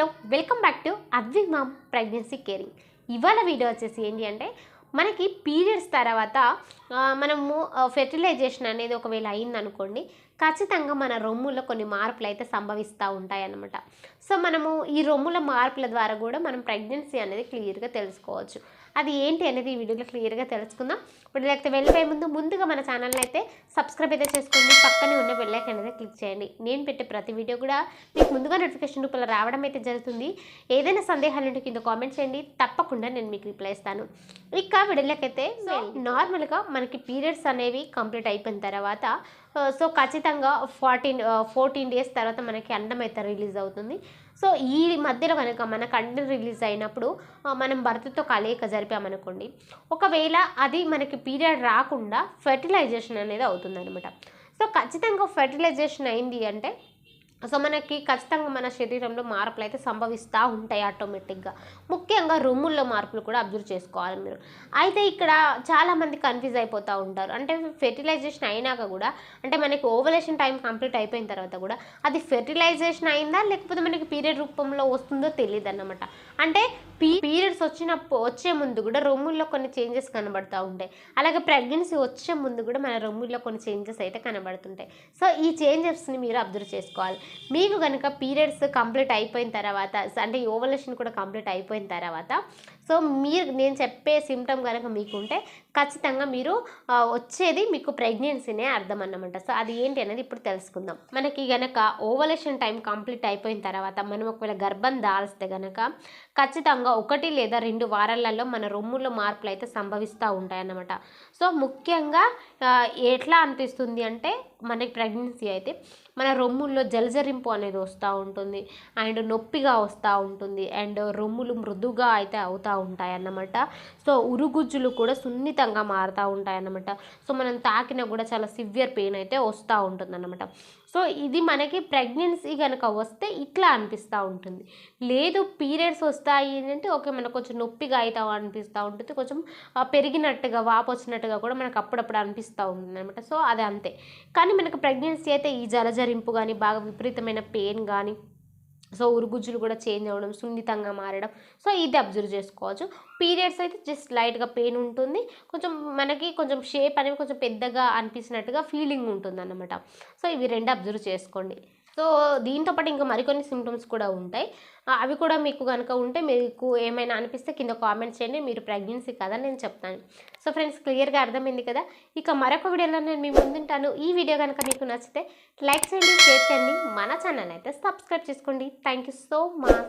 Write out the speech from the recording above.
Hello welcome back to Advi mom pregnancy caring. ఇవాళ video వచ్చేసి ఏంటి అంటే మనకి పీరియడ్స్ తర్వాత మనము ఫెర్టిలైజేషన్ అనేది ఒకవేళ అయిందనుకోండి ఖచ్చితంగా మన రొమ్ములో కొన్ని మార్పులు అయితే సంభవిస్తూ ఉంటాయి అన్నమాట సో మనము ఈ రొమ్ముల మార్పుల ద్వారా కూడా మనం ప్రెగ్నెన్సీ అనేది క్లియర్గా తెలుసుకోవచ్చు. అది ఏంటి అనేది ఈ వీడియోలో క్లియర్గా తెలుసుకుందాం. ఇప్పుడు లేకపోతే వెళ్ళిపోయే ముందు ముందుగా మన ఛానల్ని అయితే సబ్స్క్రైబ్ అయితే చేసుకోండి. పక్కనే ఉన్న బెల్లైకన్ అనేది క్లిక్ చేయండి. నేను పెట్టే ప్రతి వీడియో కూడా మీకు ముందుగా నోటిఫికేషన్ రూపంలో రావడం అయితే జరుగుతుంది. ఏదైనా సందేహాలు ఉంటే కింద కామెంట్ చేయండి. తప్పకుండా నేను మీకు రిప్లై ఇస్తాను. ఇక వీడియోలకైతే నార్మల్గా మనకి పీరియడ్స్ అనేవి కంప్లీట్ అయిపోయిన తర్వాత సో ఖచ్చితంగా ఖచ్చితంగా ఫార్టీన్ ఫోర్టీన్ డేస్ తర్వాత మనకి అండం అయితే రిలీజ్ అవుతుంది. సో ఈ మధ్యలో కనుక మనకు అండం రిలీజ్ అయినప్పుడు మనం భర్తతో కలయిక జరిపామనుకోండి ఒకవేళ అది మనకి పీరియడ్ రాకుండా ఫెర్టిలైజేషన్ అనేది అవుతుందనమాట సో ఖచ్చితంగా ఫెర్టిలైజేషన్ అయింది అంటే సో మనకి ఖచ్చితంగా మన శరీరంలో మార్పులు అయితే సంభవిస్తూ ఉంటాయి ఆటోమేటిక్గా. ముఖ్యంగా రొమ్ముల్లో మార్పులు కూడా అబ్జర్వ్ చేసుకోవాలి మీరు. అయితే ఇక్కడ చాలామంది కన్ఫ్యూజ్ అయిపోతూ ఉంటారు. అంటే ఫెర్టిలైజేషన్ అయినాక కూడా అంటే మనకి ఓవలేషన్ టైం కంప్లీట్ అయిపోయిన తర్వాత కూడా అది ఫెర్టిలైజేషన్ అయిందా లేకపోతే మనకి పీరియడ్ రూపంలో వస్తుందో తెలియదు అన్నమాట అంటే పీ పీరియడ్స్ వచ్చినప్పుడు వచ్చే ముందు కూడా రొమ్ముల్లో కొన్ని చేంజెస్ కనబడుతూ ఉంటాయి. అలాగే ప్రెగ్నెన్సీ వచ్చే ముందు కూడా మన రొమ్ముల్లో కొన్ని చేంజెస్ అయితే కనబడుతుంటాయి. సో ఈ చేంజెస్ని మీరు అబ్జర్వ్ చేసుకోవాలి. మీకు కనుక పీరియడ్స్ కంప్లీట్ అయిపోయిన తర్వాత అంటే ఓవలేషన్ కూడా కంప్లీట్ అయిపోయిన తర్వాత తర్వాత సో మీరు నేను చెప్పే సిమ్టమ్ కనుక మీకుంటే ఖచ్చితంగా మీరు వచ్చేది మీకు ప్రెగ్నెన్సీనే అర్థం అన్నమాట సో అది ఏంటి అనేది ఇప్పుడు తెలుసుకుందాం. మనకి గనక ఓవలేషన్ టైం కంప్లీట్ అయిపోయిన తర్వాత మనం ఒకవేళ గర్భం దాల్స్తే గనక ఖచ్చితంగా ఒకటి లేదా రెండు వారాలలో మన రొమ్ములో మార్పులు అయితే సంభవిస్తూ ఉంటాయి అన్నమాట సో ముఖ్యంగా ఎట్లా అనిపిస్తుంది అంటే మనకి ప్రెగ్నెన్సీ అయితే మన రొమ్ముల్లో జలజరింపు అనేది వస్తూ ఉంటుంది. అండ్ నొప్పిగా వస్తూ ఉంటుంది. అండ్ రొమ్ములు మృదుగా అయితే అవుతూ ఉంటాయి అన్నమాట సో ఉరుగుజ్జులు కూడా సున్నితంగా మారుతూ ఉంటాయన్నమాట. సో మనం తాకినా కూడా చాలా సివియర్ పెయిన్ అయితే వస్తూ ఉంటుంది అన్నమాట సో ఇది మనకి ప్రెగ్నెన్సీ కనుక వస్తే ఇట్లా అనిపిస్తూ ఉంటుంది. లేదు పీరియడ్స్ వస్తాయి అంటే ఓకే మనకు కొంచెం నొప్పిగా అవుతా అనిపిస్తూ ఉంటుంది. కొంచెం పెరిగినట్టుగా వాపు వచ్చినట్టుగా కూడా మనకు అప్పుడప్పుడు అనిపిస్తూ ఉంటుంది అనమాట సో అది అంతే. కానీ మనకు ప్రెగ్నెన్సీ అయితే ఈ జలజరింపు కానీ బాగా విపరీతమైన పెయిన్ కానీ సో ఉరుగుజ్జులు కూడా చేంజ్ అవ్వడం సున్నితంగా మారడం. సో ఇది అబ్జర్వ్ చేసుకోవచ్చు. పీరియడ్స్ అయితే జస్ట్ లైట్గా పెయిన్ ఉంటుంది. కొంచెం మనకి కొంచెం షేప్ అనేవి కొంచెం పెద్దగా అనిపించినట్టుగా ఫీలింగ్ ఉంటుంది అన్నమాట సో ఇవి రెండు అబ్జర్వ్ చేసుకోండి. సో దీంతో పాటు ఇంకా మరికొన్ని సిమ్టమ్స్ కూడా ఉంటాయి. అవి కూడా మీకు కనుక ఉంటే మీకు ఏమైనా అనిపిస్తే కింద కామెంట్ చేయండి. మీరు ప్రెగ్నెన్సీ కదా నేను చెప్తాను. సో ఫ్రెండ్స్ క్లియర్గా అర్థమైంది కదా? ఇక మరొక వీడియోలో నేను మీ ముందుంటాను ఈ వీడియో కనుక మీకు నచ్చితే లైక్ చేయండి షేర్ చేయండి. మన ఛానల్ అయితే సబ్స్క్రైబ్ చేసుకోండి. Thank you so much